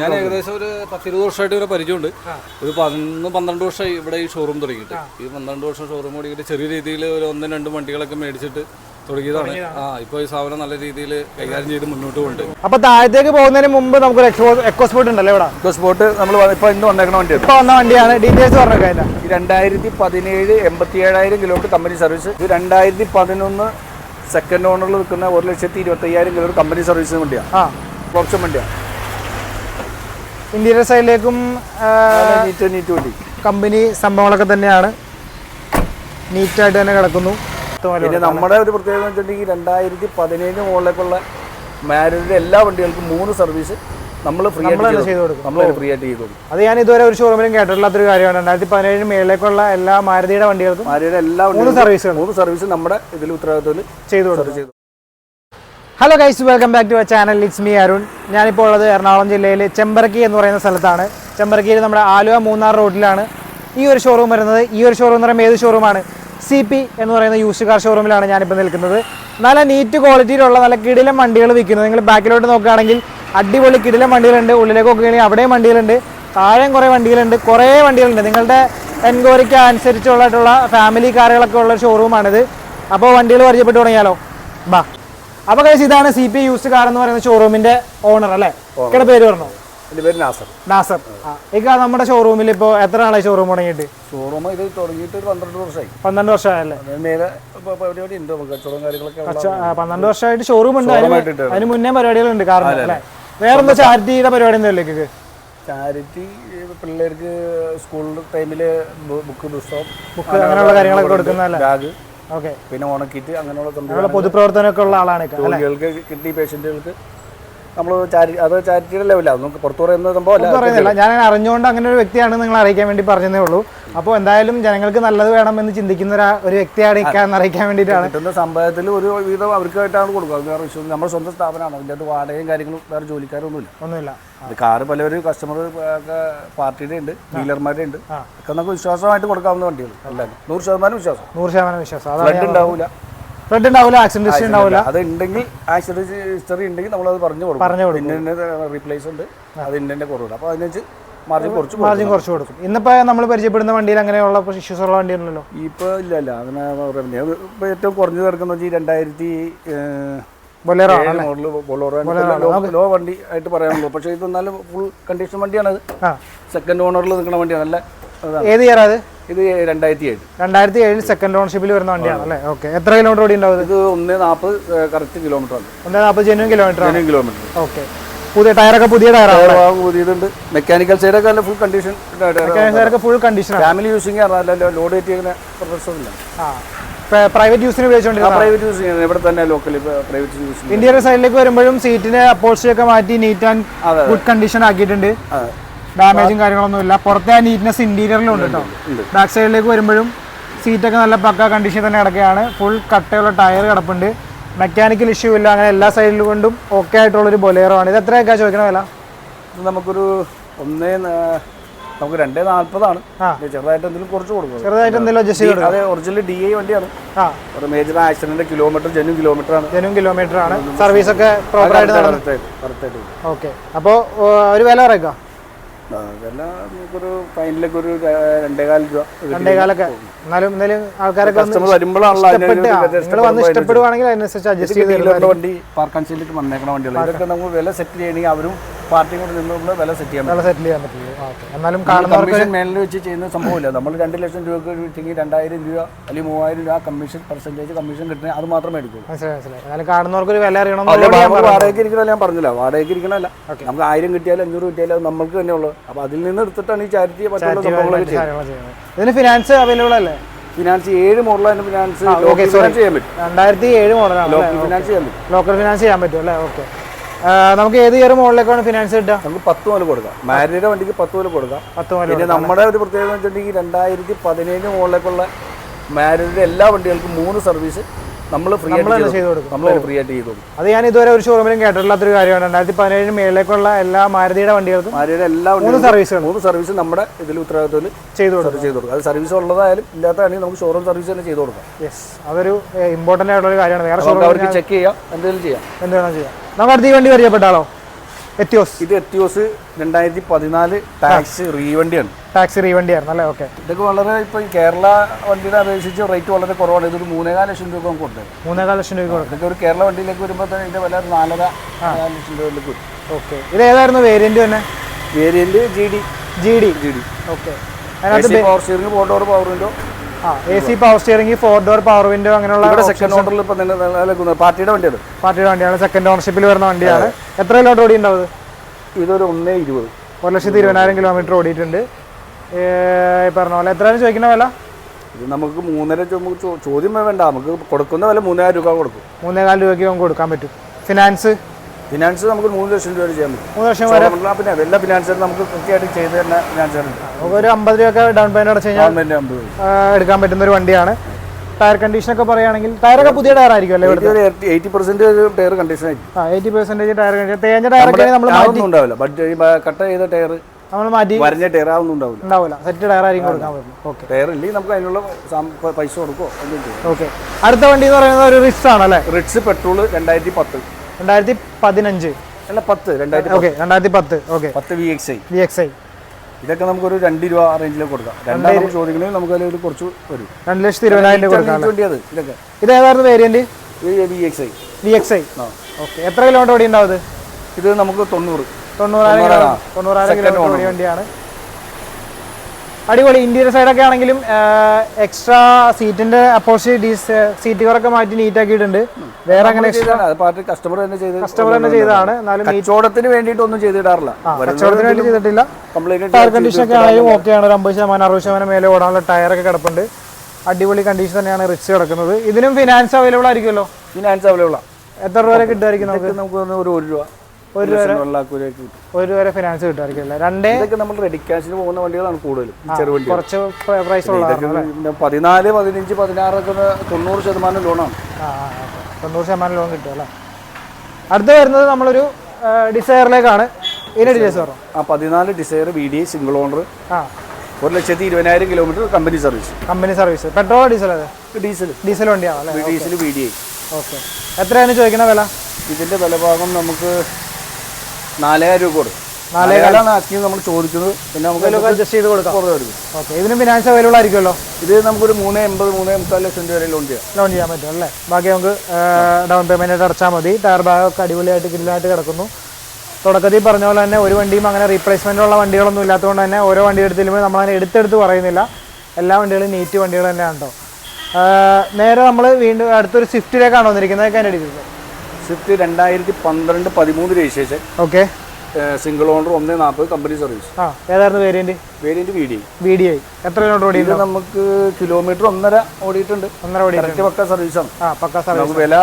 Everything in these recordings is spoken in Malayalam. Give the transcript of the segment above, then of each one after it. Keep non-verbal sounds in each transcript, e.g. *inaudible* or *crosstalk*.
ഞാൻ ഏകദേശം ഒരു പത്തിരുപത് വർഷമായിട്ട് ഇവരെ പരിചയമുണ്ട്. ഒരു പതിനൊന്ന് പന്ത്രണ്ട് വർഷമായി ഇവിടെ ഈ ഷോറൂം തുടങ്ങിയിട്ട്. ഈ പന്ത്രണ്ട് വർഷം ഷോറൂം തുടങ്ങിയിട്ട് ചെറിയ രീതിയിൽ ഒരു ഒന്നും രണ്ടും വണ്ടികളൊക്കെ മേടിച്ചിട്ട് തുടങ്ങിയതാണ്. ആ ഇപ്പോൾ ഈ സാധനം നല്ല രീതിയിൽ കൈകാര്യം ചെയ്ത് മുന്നോട്ട് പോകുന്നുണ്ട് അപ്പൊ താഴത്തേക്ക് പോകുന്നതിന് മുമ്പ് എക്സ്പോ എക്കോ സ്പോട്ട് ഉണ്ടല്ലോ ഇവിടെ? സ്പോട്ട് നമ്മൾ ഇപ്പൊ ഇന്ന് വന്നേക്കണ വണ്ടി ഇപ്പൊ വന്ന വണ്ടിയാണ്. ഡീറ്റെയിൽസ് പറഞ്ഞേക്കാം രണ്ടായിരത്തി പതിനേഴ് എൺപത്തി ഏഴായിരം കിലോമീറ്റർ കമ്പനി സർവീസ് ഇത് രണ്ടായിരത്തി പതിനൊന്ന് സെക്കൻഡ് ഓണറിൽ നിൽക്കുന്ന ഒരു ലക്ഷത്തി ഇരുപത്തി അയ്യായിരം കിലോമീറ്റർ കമ്പനി സർവീസ് വണ്ടിയാണ് ആ. ഓപ്ഷൻ വണ്ടിയാണ് ഇന്റീരിയർ സൈഡിലേക്കും കമ്പനി സംഭവങ്ങളൊക്കെ തന്നെയാണ്. നീറ്റായിട്ട് തന്നെ കിടക്കുന്നു. പിന്നെ നമ്മുടെ ഒരു പ്രത്യേകത എന്ന് വെച്ചിട്ടുണ്ടെങ്കിൽ രണ്ടായിരത്തി പതിനേഴ് മുകളിലേക്കുള്ള മാരുതിയുടെ എല്ലാ വണ്ടികൾക്കും മൂന്ന് സർവീസ് നമ്മൾ ഫ്രീ ആയിട്ട് ചെയ്തു കൊടുക്കും. നമ്മൾ ഫ്രീ ആയിട്ട് ചെയ്ത് കൊടുക്കും. അത് ഞാൻ ഇതുവരെ ഒരു ഷോറൂമിലും കേട്ടിട്ടില്ലാത്തൊരു കാര്യമാണ്. രണ്ടായിരത്തി പതിനേഴിന് മേളിലേക്കുള്ള എല്ലാ മാരുതിയുടെ വണ്ടികൾക്കും മാരുതിയുടെ എല്ലാ മൂന്ന് സർവീസ് മൂന്ന് സർവീസ് നമ്മുടെ ഇതിൽ ഉത്തരവാദിത്തത്തിൽ ചെയ്തു കൊടുക്കും. Hello guys welcome back to our channel it's me Arun ഞാനിപ്പോൾ ഉള്ളത് എറണാകുളം ജില്ലയിൽ ചെമ്പറക്കി എന്ന് പറയുന്ന സ്ഥലത്താണ്. ചെമ്പറക്കിയിൽ നമ്മുടെ ആലുവ മൂന്നാർ റോഡിലാണ് ഈ ഒരു ഷോറൂം വരുന്നത്. ഈ ഒരു ഷോറൂം എന്ന് പറയുമ്പോൾ ഏത് ഷോറൂമാണ് സി പി എന്ന് പറയുന്ന യൂസ്ഡ് കാർ ഷോറൂമിലാണ് ഞാനിപ്പോൾ നിൽക്കുന്നത്. നല്ല നീറ്റ് ക്വാളിറ്റിയിലുള്ള നല്ല കിടിലം വണ്ടികൾ വിൽക്കുന്നത്. നിങ്ങൾ ബാക്കിലോട്ട് നോക്കുകയാണെങ്കിൽ അടിപൊളി കിടിലം വണ്ടികളുണ്ട്. ഉള്ളിലേക്ക് നോക്കുകയാണെങ്കിൽ അവിടെയും വണ്ടികളുണ്ട്. താഴെയും കുറേ വണ്ടികളുണ്ട്. കുറേ വണ്ടികളുണ്ട്. നിങ്ങളുടെ എൻക്വയറിക്ക് അനുസരിച്ചുള്ളതായിട്ടുള്ള ഫാമിലി കാറുകളൊക്കെ ഉള്ള ഷോറൂമാണിത് അപ്പോൾ വണ്ടികൾ പരിചയപ്പെട്ടു തുടങ്ങിയാലോ? ബാ. അപ്പൊ കഴിച്ച് ഇതാണ് സി പി യൂസ് കാർ എന്ന് പറയുന്ന ഷോറൂമിന്റെ ഓണർ അല്ലേ? ഇക്കടെ പേര് പറഞ്ഞു? പേര് നാസർ. നാസർ. ഇക്ക നമ്മുടെ ഷോറൂമിൽ ഇപ്പോ എത്ര നാളായി ഷോറൂം തുടങ്ങിയിട്ട് ഷോറൂം ഇത് തുടങ്ങിയിട്ട് ഒരു പന്ത്രണ്ട് വർഷമായി പന്ത്രണ്ട് വർഷമായല്ലേ? പരിപാടി ഉണ്ട്? കച്ചവടം കാര്യങ്ങളൊക്കെ പന്ത്രണ്ട് വർഷമായിട്ട് ഷോറൂം ഉണ്ട്. അതിന്. മുന്നേ പരിപാടികളുണ്ട് കാരണം അല്ലേ? വേറെന്താ ചാരിറ്റിയുടെ പരിപാടി ഇക്കക്ക്? ചാരിറ്റി പിള്ളേർക്ക് സ്കൂൾ ടൈമിൽ ബുക്ക് പുസ്തകം ബുക്ക് അങ്ങനെയുള്ള കാര്യങ്ങളൊക്കെ കൊടുക്കുന്നതല്ലേ? ബാഗ് പിന്നെ ഓണക്കിറ്റ് അങ്ങനെയുള്ള പൊതുപ്രവർത്തനമൊക്കെ ഉള്ള ആളാണ് രോഗികൾക്ക് കിഡ്നി പേഷ്യന്റുകൾക്ക് നമ്മൾ ചാരി അത് ചാരിറ്റിയുടെ ലെവലാണ് നമുക്ക് പുറത്തു പറയുന്ന സംഭവം പറയുന്നില്ല ഞാൻ അങ്ങനെ അറിഞ്ഞുകൊണ്ട് അങ്ങനെ ഒരു വ്യക്തിയാണ് നിങ്ങൾ അറിയിക്കാൻ വേണ്ടി പറഞ്ഞതേ ഉള്ളൂ. അപ്പോൾ എന്തായാലും ജനങ്ങൾക്ക് നല്ലത് വേണം എന്ന് ചിന്തിക്കുന്ന ഒരു- വ്യക്തിയാണ് ഇക്കാന്ന് അറിയിക്കാൻ വേണ്ടിയിട്ടാണ്. കിട്ടുന്ന സമ്പാദത്തിൽ ഒരു വിധം അവർക്കായിട്ടാണ് കൊടുക്കുക. വേറെ വിഷയം. നമ്മുടെ സ്വന്തം സ്ഥാപനമാണ്. അതിന്റെ അത് വാടകയും കാര്യങ്ങളും വേറെ ജോലിക്കാരൊന്നുമില്ല. ഒന്നുമില്ല. അത് കാറ് പലവരും കസ്റ്റമർ പാർട്ടിയുടെ ഉണ്ട് ഡീലർമാരുടെ ഉണ്ട്. ഒക്കെ നമുക്ക് വിശ്വാസമായിട്ട് കൊടുക്കാവുന്ന വണ്ടികൾ. എല്ലാവരും നൂറ് ശതമാനം വിശ്വാസം. നൂറ് ശതമാനം വിശ്വാസം. ഉണ്ടാവില്ല ഫ്ലഡ് ഉണ്ടാവില്ല ആക്സിഡന്റ് ഹിസ്റ്ററി ഉണ്ടാവില്ല അത് ഉണ്ടെങ്കിൽ ആക്സിഡന്റ് ഹിസ്റ്ററി ഉണ്ടെങ്കിൽ നമ്മൾ അത് പറഞ്ഞു കൊടുക്കും. പറഞ്ഞു കൊടുക്കും. റീപ്ലേസ് ഉണ്ട്. അത് ഇന്നെ കുറവുണ്ട് അപ്പോൾ അതിനനുസരിച്ച് മാർജിൻ കുറച്ച് മാർജിൻ കുറച്ച് കൊടുക്കും. ഇന്നിപ്പോ നമ്മൾ പരിചയപ്പെടുന്ന വണ്ടിയിൽ അങ്ങനെയുള്ള ഇഷ്യൂസ് ഉള്ള വണ്ടിയുണ്ടല്ലോ ഇപ്പോൾ ഇല്ല ഇല്ല. അങ്ങനെ ഇപ്പോൾ ഏറ്റവും കുറഞ്ഞു തീർക്കുന്ന വെച്ചാൽ രണ്ടായിരത്തി ബൊലേറോ മോഡൽ ബൊളോറോ ലോ വണ്ടി ആയിട്ട് പറയാനുള്ളൂ. പക്ഷേ ഇത് നല്ല ഫുൾ കണ്ടീഷൻ വണ്ടിയാണ്. സെക്കൻഡ് ഓണറിൽ നിൽക്കുന്ന വണ്ടിയാണ്. നല്ല ഏത് ഇയർ അത്? ഇത് രണ്ടായിരത്തി ഏഴ് രണ്ടായിരത്തി ഏഴിൽ സെക്കൻഡ് ഓണർഷിപ്പിൽ വരുന്ന വണ്ടിയാണ് അല്ലേ? ഓക്കെ എത്ര കിലോമീറ്റർ ഓടി ഉണ്ടാവും ഇത്? ഒന്ന് നാൽപ്പത് കറക്റ്റ് കിലോമീറ്റർ ആണ്. ഒന്ന് നാൽപ്പത് genuine kilometre genuine kilometre okay പുതിയ ടയറൊക്കെ പുതിയ ടയറാണ് പുതിയതുണ്ട്. മെക്കാനിക്കൽ സൈഡൊക്കെ നല്ല ഫുൾ കണ്ടീഷൻ ടയറൊക്കെ ഫുൾ കണ്ടീഷനാണ് ഫാമിലി യൂസിങ് ലോഡ് കയറ്റി അങ്ങനെ പ്രൊഫഷനില്ല ആ. പ്രൈവറ്റ് യൂസിന് ഉപയോഗിച്ചുകൊണ്ടിരുന്ന പ്രൈവറ്റ് യൂസ് ചെയ്യുന്നത്. ഇവിടെ തന്നെ ലോക്കൽ പ്രൈവറ്റ് യൂസ് ഇന്ത്യയുടെ സൈഡിലേക്ക് വരുമ്പോഴും സീറ്റിന് അപ്പോൾസി ഒക്കെ മാറ്റി നീറ്റ് ആൻഡ് ഗുഡ് കണ്ടീഷൻ ആക്കിയിട്ടുണ്ട്. ഡാമേജും കാര്യങ്ങളൊന്നും ഇല്ല. പുറത്തെ ആ നീറ്റ്നെസ് ഇന്റീരിയറിലും ഉണ്ട് കേട്ടോ. ബാക്ക് സൈഡിലേക്ക് വരുമ്പോഴും സീറ്റൊക്കെ നല്ല പക്ക കണ്ടീഷൻ തന്നെ കിടക്കുകയാണ്. ഫുൾ കട്ടയുള്ള ടയർ കിടപ്പുണ്ട്. മെക്കാനിക്കൽ ഇഷ്യൂ ഇല്ല. അങ്ങനെ എല്ലാ സൈഡിലും കൊണ്ടും ഓക്കെ ആയിട്ടുള്ളൊരു ബൊലേറോ ആണ്. ഇത് എത്രയൊക്കെ ചോദിക്കണ വില? ഇത് നമുക്കൊരു ഒന്നേ നമുക്ക് രണ്ടേ നാൽപ്പതാണ് ആ. ചെറുതായിട്ട് എന്തെങ്കിലും കുറച്ച് കൊടുക്കും ചെറുതായിട്ട് എന്തെങ്കിലും അഡ്ജസ്റ്റ് ചെയ്ത് അതെ ഒറിജിനൽ ഡി ഐ വണ്ടിയാണ് ഒരു major accident kilometre genuine kilometre ആണ്. ജനു കിലോമീറ്റർ ആണ്. സർവീസ് ഒക്കെ പ്രോപ്പർ ആയിട്ട് ഓക്കെ അപ്പോൾ ഒരു വില പറയുക. അതെല്ലാം നമുക്കൊരു ഫൈനലിലേക്ക് ഒരു ര- രണ്ടേകാൽ രൂപ രണ്ടേകാലൊക്കെ. എന്നാലും എന്നാലും ആൾക്കാരൊക്കെ കസ്റ്റമർ വരുമ്പോഴാണല്ലോ ഇഷ്ടപ്പെട്ട് നിങ്ങൾ വന്ന് ഇഷ്ടപ്പെടുവാണെങ്കിൽ അതിനനുസരിച്ച് അഡ്ജസ്റ്റ് ചെയ്ത് വണ്ടി വന്നേക്കണ വണ്ടികൾ ഇതൊക്കെ നമുക്ക് വില സെറ്റ് ചെയ്യണമെങ്കിൽ അവരും പാർട്ടിയും കൂടെ നിന്നുള്ള വില സെറ്റ് ചെയ്യാൻ വില സെറ്റിൽ ചെയ്യാൻ പറ്റില്ല എന്നാലും കാണുന്നവർക്ക് കമ്മീഷൻ മേലിൽ വെച്ച് ചെയ്യുന്ന സംഭവമില്ല. നമ്മൾ രണ്ട് ലക്ഷം രൂപ വെച്ചെങ്കിൽ രണ്ടായിരം രൂപ അല്ലെങ്കിൽ മൂവായിരം രൂപ കമ്മീഷൻ പെർസെന്റേജ് കമ്മീഷൻ കിട്ടണേ അത് മാത്രമേ എടുക്കുള്ളൂ മനസ്സിലായി കാണുന്നവർക്ക് ഒരു വില വാടകയ്ക്ക് ഇരിക്കണമല്ല ഞാൻ പറഞ്ഞില്ല. വാടകയ്ക്ക് ഇരിക്കണമല്ല നമുക്ക് ആയിരം കിട്ടിയാലും അഞ്ഞൂറ് കിട്ടിയാലും അത് നമ്മൾക്ക് തന്നെ ഉള്ളൂ. അപ്പോൾ അതിൽ നിന്ന് എടുത്തിട്ടാണ് ഈ ചാരിറ്റി മറ്റുള്ള സംഭവങ്ങളൊക്കെ ചെയ്യുന്നത്. ഇതിന് ഫിനാൻസ് അവൈലബിൾ അല്ലേ? ഫിനാൻസ് ഏഴ് മോഡലാണ് ഫിനാൻസ് ചെയ്യാൻ പറ്റും. രണ്ടായിരത്തി ഏഴ് മോഡലാണ് ലോക്കൽ ഫിനാൻസ് ചെയ്യാൻ പറ്റും. ലോക്കൽ ഫിനാൻസ് ചെയ്യാൻ പറ്റും അല്ലേ? ഓക്കെ നമുക്ക് ഏത് ഇയർ മുകളിലേക്കാണ് ഫിനാൻസ് കിട്ടുക? നമുക്ക് പത്ത് മുതൽ കൊടുക്കാം. മാരിയുടെ വണ്ടിക്ക് പത്ത് മുതൽ കൊടുക്കാം. പത്ത് മുതൽ പിന്നെ നമ്മുടെ ഒരു പ്രത്യേകത വെച്ചിട്ടുണ്ടെങ്കിൽ രണ്ടായിരത്തി പതിനേഴ് മുകളിലേക്കുള്ള മാരിയുടെ എല്ലാ വണ്ടികൾക്കും മൂന്ന് സർവീസ് നമ്മൾ ഫ്രീ ആയിട്ട് ചെയ്ത് കൊടുക്കും. നമ്മൾ ഫ്രീ ആയിട്ട് ചെയ്തു കൊടുക്കും. അത് ഞാൻ ഇതുവരെ ഒരു ഷോറൂമിലും കേട്ടിട്ടില്ലാത്തൊരു കാര്യമാണ്. രണ്ടായിരത്തി പതിനേഴിന് മേളിലേക്കുള്ള എല്ലാ മാരുതിയുടെ വണ്ടികൾക്കും മാരീഡ് എല്ലാ മൂന്ന് വണ്ടികളും സർവീസുകൾ മൂന്ന് സർവീസ് നമ്മുടെ ഇതിൽ ഉത്തരവാദിത്വത്തിൽ ചെയ്തു കൊടുക്കും. ചെയ്തു കൊടുക്കും. അത് സർവീസ് ഉള്ളതായാലും ഇല്ലാത്തതാണെങ്കിൽ നമുക്ക് ഷോറൂം സർവീസ് തന്നെ ചെയ്തു കൊടുക്കാം. യെസ് അതൊരു ഇമ്പോർട്ടന്റ് ആയിട്ടുള്ള ഒരു കാര്യമാണ്. വേറെ അവർക്ക് ചെക്ക് ചെയ്യാം. എന്തെങ്കിലും ചെയ്യാം. എന്ത് വേണം ചെയ്യാം. നമുക്ക് അടുത്ത ഈ വണ്ടി പരിചയപ്പെട്ടാലോ എത്തിയോസ്? ഇത് എത്തിയോസ് രണ്ടായിരത്തി പതിനാല് ടാക്സ് റീവണ്ടിയാണ്. ടാക്സി റീവണ്ടി ആയിരുന്നു അല്ലേ? ഓക്കെ. ഇതൊക്കെ വളരെ ഇപ്പൊ കേരള വണ്ടിയുടെ അപേക്ഷിച്ച് റേറ്റ് വളരെ കുറവാണ്. ഇതൊരു മൂന്നേകാല ലക്ഷം രൂപ നമുക്ക് കൊടുത്തത് മൂന്നേകാല ലക്ഷം രൂപ ഇതൊക്കെ ഒരു കേരള വണ്ടിയിലേക്ക് വരുമ്പോൾ തന്നെ ഇതിന്റെ വില നാലര നാല് ലക്ഷം രൂപയിലേക്ക് വരും ഓക്കെ. ഇത് ഏതായിരുന്നു വേരിയന്റ് തന്നെ? Variant G D G D G D okay. അതിനകത്ത് power steering four power window A C power steering four door power window അങ്ങനെയുള്ള സെക്കൻഡ് ഓണറിൽ ഇപ്പം തന്നെ പാർട്ടിയുടെ വണ്ടിയാണ്. പാർട്ടിയുടെ വണ്ടിയാണ്. സെക്കൻഡ് ഓണർഷിപ്പിൽ വരുന്ന വണ്ടിയാണ്. എത്ര കിലോമീറ്റർ ഓടി ഉണ്ടാവും ഇതൊരു ഒന്നേ ഇരുപത്. ഒരു ലക്ഷത്തി ഇരുപതിനായിരം കിലോമീറ്റർ ഓടിയിട്ടുണ്ട്. പറഞ്ഞ പോലെ എത്രയാണ് ചോദിക്കുന്ന വില? ഇത് നമുക്ക് മൂന്നര നമുക്ക് ചോദ്യം വേണ്ട. നമുക്ക് കൊടുക്കുന്ന വില മൂന്നായിരം രൂപ കൊടുക്കും. മൂന്നേകാൽ രൂപയ്ക്ക് നമുക്ക് കൊടുക്കാൻ പറ്റും. ഫിനാൻസ് ഫിനാൻസ് നമുക്ക് മൂന്ന് ലക്ഷം രൂപ ചെയ്യാൻ പറ്റും. മൂന്ന് ലക്ഷം വരെ? പിന്നെ എല്ലാ ഫിനാൻസും നമുക്ക് കൃത്യമായിട്ട് ചെയ്ത് തരുന്ന ഫിനാൻസ് നമുക്ക് ഒരു അമ്പത് രൂപയൊക്കെ ഡൗൺ പേയ്മെന്റ് അടച്ചു കഴിഞ്ഞാൽ എടുക്കാൻ പറ്റുന്ന ഒരു വണ്ടിയാണ്. ടയർ കണ്ടീഷൻ ഒക്കെ പറയുകയാണെങ്കിൽ ടയറൊക്കെ പുതിയ ടയർ ആയിരിക്കും അല്ലേ എയ്റ്റി പെർസെന്റ് ടയർ കണ്ടീഷൻ ആയിരിക്കും. ആ എയ്റ്റി പെർസെന്റേജ് ടയർ കണ്ടീഷൻ തേഞ്ഞ ടയറൊക്കെ നമ്മൾ ഉണ്ടാവില്ല. ബട്ട് കട്ട് ചെയ്ത ടയർ നമ്മൾ മാറ്റി. വരഞ്ഞ ടയർ ഉണ്ടാവില്ല. ഉണ്ടാവില്ല. സെറ്റ് ടയർ ആയിരിക്കും കൊടുക്കാൻ പറ്റും ഓക്കെ ടയർ ഇല്ലെങ്കിൽ നമുക്ക് അതിനുള്ള പൈസ കൊടുക്കുമോ ഓക്കെ അടുത്ത വണ്ടി എന്ന് പറയുന്നത് ഒരു റിക്സ് ആണ് അല്ലേ റിറ്റ്സ് പെട്രോൾ രണ്ടായിരത്തി പത്ത്. രണ്ടായിരത്തി പതിനഞ്ച്. അല്ല പത്ത് രണ്ടായിരത്തി ഓക്കെ രണ്ടായിരത്തി പത്ത് ഓക്കെ. പത്ത് V X I V X I ഇതൊക്കെ നമുക്കൊരു രണ്ട് രൂപ റേഞ്ചിലേക്ക് കൊടുക്കാം നമുക്ക് ചോദിക്കണമെങ്കിൽ നമുക്ക് അതിൽ കുറച്ച് വരും. രണ്ട് ലക്ഷത്തി ഇരുപതിനായിരം രൂപ കൊടുക്കാം വണ്ടി അത് ഇതൊക്കെ. ഇത് ഏതായിരുന്നു വേരിയന്റ് ഈ V X I V X I okay എത്ര കിലോമീറ്റർ ഓടി ഉണ്ടാവും ഇത് നമുക്ക് തൊണ്ണൂറ്. തൊണ്ണൂറായിരം കിലോമീറ്റർ. ഓടിയ വണ്ടിയാണ്. അടിപൊളി ഇന്റീരിയർ സൈഡൊക്കെ ആണെങ്കിലും എക്സ്ട്രാ സീറ്റിന്റെ അപ്പോസി സീറ്റുകളൊക്കെ മാറ്റി നീറ്റ് ആക്കിയിട്ടുണ്ട്. വേറെ അങ്ങനെ കസ്റ്റമർ തന്നെ ചെയ്ത് കസ്റ്റമർ തന്നെ ചെയ്തതാണ്. എന്നാലും കച്ചവടത്തിന് വേണ്ടിയിട്ട് ഒന്നും ചെയ്തിടാറില്ല. കച്ചവടത്തിന് വേണ്ടി ചെയ്തിട്ടില്ല. ടയർ കണ്ടീഷൻ ഒക്കെ ആയാലും ഓക്കെയാണ് ഒരു അമ്പത് ശതമാനം അറുപത് ശതമാനം മേലെ ഓടാനുള്ള ടയറൊക്കെ കിടപ്പുണ്ട്. അടിപൊളി കണ്ടീഷൻ തന്നെയാണ് റിച്ച് കിടക്കുന്നത്. ഇതിനും ഫിനാൻസ് അവൈലബിൾ ആയിരിക്കുമല്ലോ? ഫിനാൻസ് അവൈലബിൾ എത്ര രൂപ വരെ കിട്ടുമായിരിക്കും നമുക്ക്? നമുക്ക് ഒരു രൂപ. ഒരു ഒരു വരെ ഫിനാൻസ് കിട്ടുമായിരിക്കും രണ്ടേ ഇതൊക്കെ നമ്മൾ റെഡി ക്യാഷിന് പോകുന്ന വണ്ടികളാണ് കൂടുതലും കുറച്ച് പ്രൈസ് ഉള്ള പതിനാല് പതിനഞ്ച് പതിനാറൊക്കെ തൊണ്ണൂറ് ശതമാനം ലോണാണ്. തൊണ്ണൂറ് ശതമാനം ലോൺ കിട്ടും അല്ലേ? അടുത്ത് വരുന്നത് നമ്മളൊരു ഡിസയറിലേക്കാണ് ഇതിന്റെ ഡീറ്റെയിൽസ് ആ പതിനാല് Dzire V D single owner ആ. ഒരു ലക്ഷത്തി ഇരുപതിനായിരം kilometre company service company service petrol diesel diesel diesel വണ്ടിയാണ് diesel V D I okay എത്രയാണ് ചോദിക്കുന്ന വില? ഇതിന്റെ വിലഭാഗം നമുക്ക് നാലായിരം രൂപ കൊടുക്കും. നാലേകാലാണ് ആക്കി നമ്മൾ ചോദിക്കുന്നത് പിന്നെ നമുക്ക് അഡ്ജസ്റ്റ് ചെയ്ത് കൊടുക്കാം. ഓക്കെ. ഇതിന് ഫിനാൻസ് അവൈലബിൾ ആയിരിക്കുമല്ലോ? ഇത് നമുക്കൊരു മൂന്ന് എൺപത് മൂന്ന് മുക്കാൽ ലക്ഷം രൂപ വരെ ലോൺ ചെയ്യാം. ലോൺ ചെയ്യാൻ പറ്റും അല്ലേ? ബാക്കി നമുക്ക് ഡൗൺ പേയ്മെന്റ് ആയിട്ട് അടച്ചാൽ മതി. ടയർ ബാഗൊക്കെ ഒക്കെ അടിപൊളിയായിട്ട് ഗ്രില്ലായിട്ട് കിടക്കുന്നു. തുടക്കത്തിൽ പറഞ്ഞ പോലെ തന്നെ ഒരു വണ്ടിയും അങ്ങനെ റീപ്ലേസ്മെന്റ് ഉള്ള വണ്ടികളൊന്നും ഇല്ലാത്തതുകൊണ്ട് തന്നെ ഓരോ വണ്ടി എടുത്തില്ലുമ്പോൾ നമ്മൾ അങ്ങനെ എടുത്തെടുത്ത് പറയുന്നില്ല. എല്ലാ വണ്ടികളും നീറ്റ് വണ്ടികൾ തന്നെയാണ് കേട്ടോ നേരെ നമ്മൾ വീണ്ടും അടുത്തൊരു സ്വിഫ്റ്റിലേക്കാണ് വന്നിരിക്കുന്നത്. ഡീറ്റെയിൽസ് സ്വിഫ്റ്റ് രണ്ടായിരത്തി പന്ത്രണ്ട് പതിമൂന്ന് രജിസ്ട്രേഷൻ. ഓക്കെ. സിംഗിൾ ഓണർ ഒന്ന് നാൽപ്പത് കമ്പനി സർവീസ് ആ ഏതായിരുന്നു variant variant V D V D I എത്ര കിലോമീറ്റർ ഓടി ഇത് നമുക്ക് കിലോമീറ്റർ ഒന്നര ഓടിയിട്ടുണ്ട്. ഒന്നര ഓടി പക്ക സർവീസാണ് ആ പക്ക സർവീസ് വില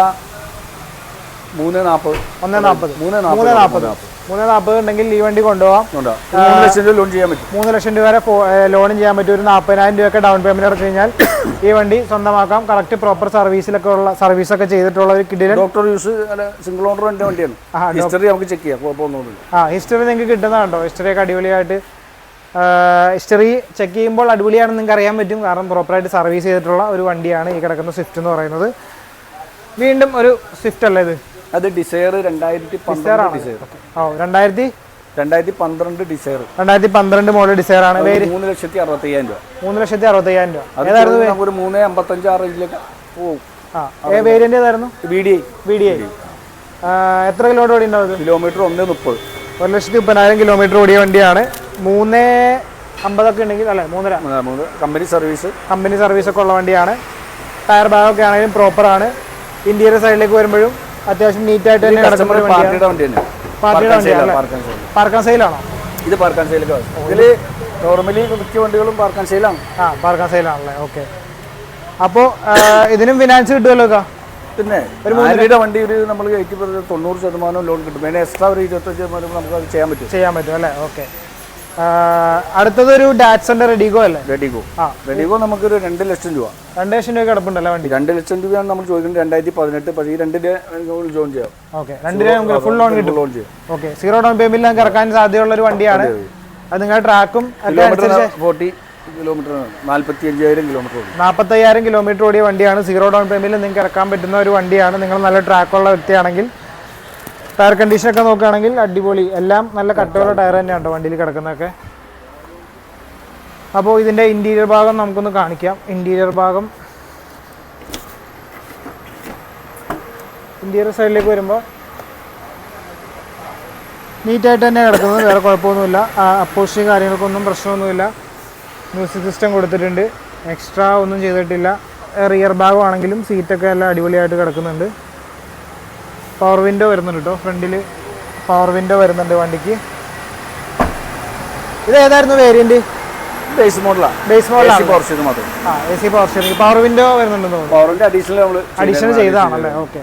മൂന്ന് നാൽപ്പത് ഒന്ന് നാൽപ്പത് മൂന്ന് മൂന്ന് നാൽപ്പത് നാൽപ്പത് മൂന്ന് നാൽപ്പത് ഉണ്ടെങ്കിൽ ഈ വണ്ടി കൊണ്ടുപോകാം ഉണ്ടോ? മൂന്ന് ലക്ഷം രൂപ ലോൺ ചെയ്യാൻ പറ്റും. മൂന്ന് ലക്ഷം രൂപ വരെ ലോണും ചെയ്യാൻ പറ്റും. ഒരു നാൽപ്പതിനായിരം രൂപയൊക്കെ ഡൗൺ പേയ്മെന്റ് അടച്ചു കഴിഞ്ഞാൽ *coughs* ഈ വണ്ടി സ്വന്തമാക്കാം. കറക്റ്റ് പ്രോപ്പർ സർവീസിലൊക്കെ ഉള്ള സർവീസ് ഒക്കെ ചെയ്തിട്ടുള്ള ഒരു കിടിലൻ ഡോക്ടർ യൂസ് സിംഗിൾ ഓണർ എന്റെ വണ്ടിയാണ്. ഹിസ്റ്ററി നമുക്ക് ചെക്ക് ചെയ്യാം. കുഴപ്പമൊന്നുമില്ല ആ ഹിസ്റ്ററി നിങ്ങൾക്ക് കിട്ടുന്നതാണ്ടോ ഹിസ്റ്ററിയൊക്കെ അടിപൊളിയായിട്ട് ഹിസ്റ്ററി ചെക്ക് ചെയ്യുമ്പോൾ അടിപൊളിയാണെന്ന് നിങ്ങൾക്ക് അറിയാൻ പറ്റും. കാരണം പ്രോപ്പറായിട്ട് സർവീസ് ചെയ്തിട്ടുള്ള ഒരു വണ്ടിയാണ് ഈ കിടക്കുന്ന സ്വിഫ്റ്റ് എന്ന് പറയുന്നത്. വീണ്ടും ഒരു സ്വിഫ്റ്റ് അല്ലേ ഇത്? അത് ഡിസയർ രണ്ടായിരത്തി പന്ത്രണ്ട് ഡിസയർ ഓ രണ്ടായിരത്തി? രണ്ടായിരത്തി പന്ത്രണ്ട് ഡിസയർ. രണ്ടായിരത്തി പന്ത്രണ്ട് മോഡൽ ഡിസൈർ ആണ്. മൂന്ന് ലക്ഷത്തി അറുപത്തയ്യായിരം രൂപ. മൂന്ന് ലക്ഷത്തി അറുപത്തയ്യായിരം രൂപ. അത് നമുക്കൊരു മൂന്ന് അമ്പത്തഞ്ച് ആ റേഞ്ചിലേക്ക് പോകും ആ ഏ വേരിയന്റ് ഏതായിരുന്നു? V D I V D I എത്ര കിലോമീറ്റർ ഓടി ഉണ്ടാവും കിലോമീറ്റർ ഒന്ന് മുപ്പത്. ഒരു ലക്ഷത്തി മുപ്പതിനായിരം കിലോമീറ്റർ ഓടിയ വണ്ടിയാണ്. മൂന്ന് അമ്പതൊക്കെ ഉണ്ടെങ്കിൽ അല്ലേ മൂന്നര? മൂന്ന് മൂന്ന് കമ്പനി സർവീസ് കമ്പനി സർവീസ് ഒക്കെ ഉള്ള വണ്ടിയാണ്. ടയർ ബാഗൊക്കെ ആണെങ്കിലും പ്രോപ്പറാണ് ഇന്ത്യയുടെ സൈഡിലേക്ക് വരുമ്പോഴും അത്യാവശ്യം നീറ്റ് ആയിട്ട് തന്നെ കിടക്കുന്ന കസ്റ്റമർ വണ്ടിയാണ് പാർട്ടിയുടെ പാർട്ടിയുടെ വണ്ടിയാണ് പാർക്കാൻ സെയിലാണോ ഇത് പാർക്കാൻ സെയിലൊക്കെ ഇതിൽ നോർമലി മിക്ക വണ്ടികളും പാർക്കാൻ സെയിലാണ് ആ പാർക്കാൻ സെയിലാണല്ലേ ഓക്കെ അപ്പോൾ ഇതിനും ഫിനാൻസ് കിട്ടുമല്ലോ പിന്നെ പിന്നെ മൂന്നരയുടെ വണ്ടി ഒരു നമ്മൾ എയ്റ്റി തൊണ്ണൂറ് ശതമാനം ലോൺ കിട്ടും. പിന്നെ എക്സ്ട്രാ ഒരു ഇരുപത്തഞ്ച് ശതമാനം നമുക്ക് അത് ചെയ്യാൻ പറ്റും. ചെയ്യാൻ പറ്റും അല്ലേ? ഓക്കെ അടുത്തത് ഒരു ഡാറ്റ്സന്റെ റെഡിഗോ അല്ലേ? റെഡിഗോ ആ. റെഡിഗോ നമുക്കൊരു രണ്ട് ലക്ഷം രൂപ. രണ്ട് ലക്ഷം രൂപ കിടപ്പുണ്ടല്ലോ വണ്ടി? രണ്ട് ലക്ഷം രൂപയാണ് നമ്മൾ ചോദിക്കുന്നത് രണ്ടായിരത്തി പതിനെട്ട്. ഈ രണ്ടിന്റെ ജോയിൻ ചെയ്യാം. ഓക്കെ രണ്ട് രൂപ നമുക്ക് ഫുൾ ലോൺ കിട്ടും. ലോൺ ചെയ്യാം. ഓക്കെ സീറോ ഡൗൺ പേയ്മെന്റിൽ നമുക്ക് ഇറക്കാൻ സാധ്യതയുള്ള ഒരു വണ്ടിയാണ്. അത് നിങ്ങളുടെ ട്രാക്കും ഫോർട്ടി കിലോമീറ്റർ നാൽപ്പത്തി അഞ്ചായിരം കിലോമീറ്റർ നാൽപ്പത്തയ്യായിരം കിലോമീറ്റർ ഓടിയ വണ്ടിയാണ്. സീറോ ഡൗൺ പേയ്മെന്റിൽ നിങ്ങൾക്ക് ഇറക്കാൻ പറ്റുന്ന ഒരു വണ്ടിയാണ്. നിങ്ങൾ നല്ല ട്രാക്കുള്ള വ്യക്തിയാണെങ്കിൽ ടയർ കണ്ടീഷൻ കണ്ടീഷനൊക്കെ നോക്കുകയാണെങ്കിൽ അടിപൊളി. എല്ലാം നല്ല കട്ടയുള്ള ടയർ തന്നെയാണ് കേട്ടോ വണ്ടിയിൽ കിടക്കുന്നതൊക്കെ? അപ്പോൾ ഇതിന്റെ ഇന്റീരിയർ ഭാഗം നമുക്കൊന്ന് കാണിക്കാം. ഇന്റീരിയർ ഭാഗം. ഇന്റീരിയർ സൈഡിലേക്ക് വരുമ്പോൾ നീറ്റായിട്ട് തന്നെ കിടക്കുന്നത് വേറെ കുഴപ്പമൊന്നുമില്ല. അപ്പോഷി കാര്യങ്ങൾക്കൊന്നും പ്രശ്നമൊന്നുമില്ല. മ്യൂസിക് സിസ്റ്റം കൊടുത്തിട്ടുണ്ട്. എക്സ്ട്രാ ഒന്നും ചെയ്തിട്ടില്ല. റിയർ ഭാഗമാണെങ്കിലും സീറ്റൊക്കെ എല്ലാം അടിപൊളിയായിട്ട് കിടക്കുന്നുണ്ട്. പവർ വിൻഡോ വരുന്നുണ്ട് കേട്ടോ ഫ്രണ്ടിൽ പവർ വിൻഡോ വരുന്നുണ്ട് വണ്ടിക്ക്. ഇത് ഏതായിരുന്നു വേരിയന്റ് ബേസ് മോഡലാണ് ബേസ് മോഡലാണ് പവർ ഷീറ്റ് മാത്രം. ആ A C power steering power window വരുന്നുണ്ടെന്ന് തോന്നുന്നു. വിൻഡോ അഡീഷണൽ നമ്മൾ അഡീഷണൽ ചെയ്തതാണല്ലേ? ഓക്കെ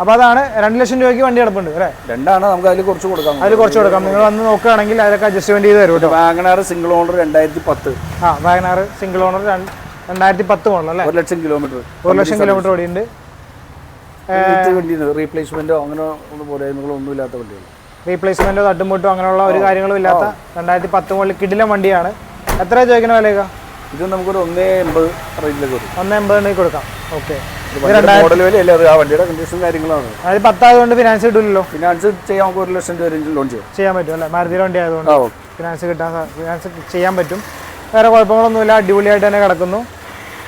അപ്പോൾ അതാണ് രണ്ട് ലക്ഷം രൂപയ്ക്ക് വണ്ടി കിടപ്പുണ്ട് അല്ലേ? രണ്ടാണ് നമുക്ക് അതിൽ കുറച്ച് കൊടുക്കാം. അതിൽ കുറച്ച് കൊടുക്കാം. നിങ്ങൾ വന്ന് നോക്കുകയാണെങ്കിൽ അതിലൊക്കെ അഡ്ജസ്റ്റ്മെന്റ് ചെയ്ത് തരും കേട്ടോ. വാഗനാർ സിംഗിൾ ഓണർ രണ്ടായിരത്തി പത്ത് ആ വാഗനാർ സിംഗിൾ ഓണർ രണ്ടായിരത്തി പത്ത് മോഡൽ അല്ലേ? ഒരു ലക്ഷം കിലോമീറ്റർ ഒരു ലക്ഷം കിലോമീറ്റർ ഓടിയുണ്ട് റീപ്ലേസ്മെന്റോ അങ്ങനെ ഒന്നും പോരായ്മകളോ ഒന്നും ഇല്ലാത്ത വണ്ടികൾ റീപ്ലേസ്മെന്റോ തട്ടുമുട്ടോ അങ്ങനെയുള്ള ഒരു കാര്യങ്ങളും ഇല്ലാത്ത രണ്ടായിരത്തി പത്ത് മുകളിൽ കിടിലം വണ്ടിയാണ്. എത്ര ചോദിക്കണ വിലയൊക്കെ? ഇത് നമുക്കൊരു ഒന്നേ എൺപത് റേഞ്ചിലേക്ക് വരും ഒന്ന് എൺപതിന് കൊടുക്കാം. ഓക്കെ മോഡൽ വിലയല്ല അത്? ആ വണ്ടിയുടെ കണ്ടീഷൻ കാര്യങ്ങളാണ്. പത്തായതുകൊണ്ട് ഫിനാൻസ് കിട്ടില്ലല്ലോ ഫിനാൻസ് ചെയ്യാൻ നമുക്ക് ഒരു ലക്ഷം രൂപ റേഞ്ചിൽ ലോൺ ചെയ്യാം. ചെയ്യാൻ പറ്റും അല്ലേ? മാരുതിയുടെ വണ്ടി ആയതുകൊണ്ട് ഫിനാൻസ് കിട്ടാൻ ഫിനാൻസ് ചെയ്യാൻ പറ്റും. വേറെ കുഴപ്പങ്ങളൊന്നുമില്ല. അടിപൊളിയായിട്ട് തന്നെ കിടക്കുന്നു.